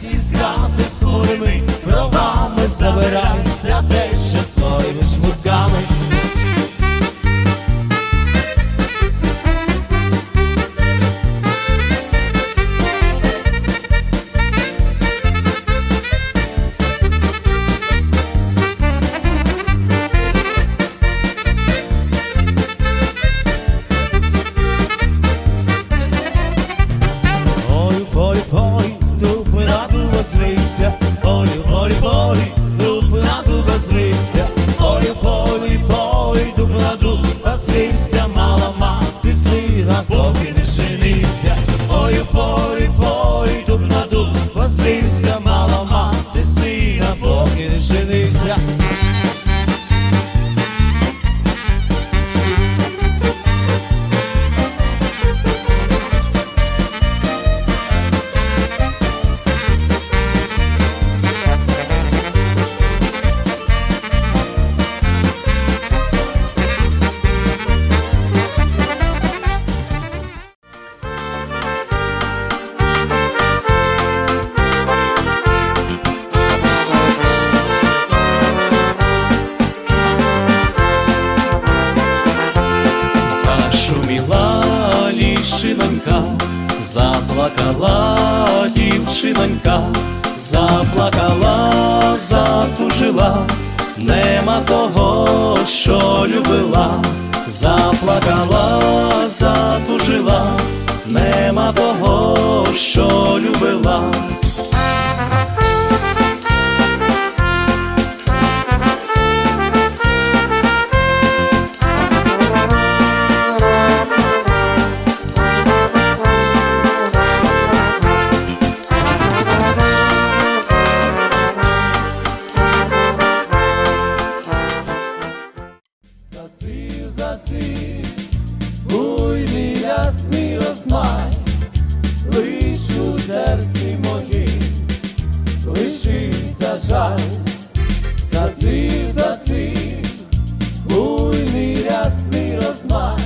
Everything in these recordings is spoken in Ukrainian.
ті згадки своїми правами забирайся те, що своїми на ой, полі, полі, дуб на дуба звився, мала мати сина, поки не женився. Ой, полі, полі, дуб на дуба звився, мала мати сина, поки не женився. Заплакала дівчинонька, заплакала, затужила, нема того, що любила, заплакала, затужила, нема того, що любила. Жаль, зацвів, зацвів, буйний рясний розмай,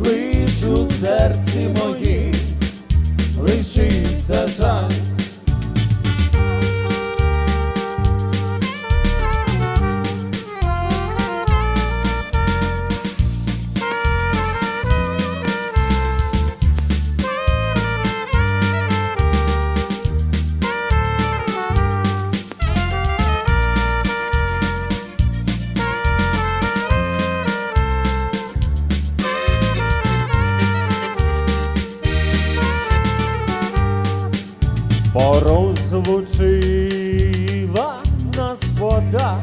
лиш у серці моїм Порозлучила нас вода,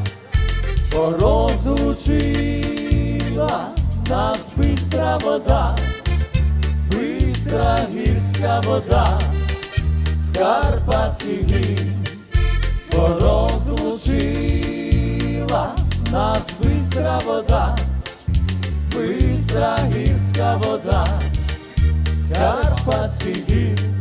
порозлучила нас бистра вода, бистра гірська вода, з Карпатських гір, порозлучила нас бистра вода, бистра гірська вода, з Карпатських гір.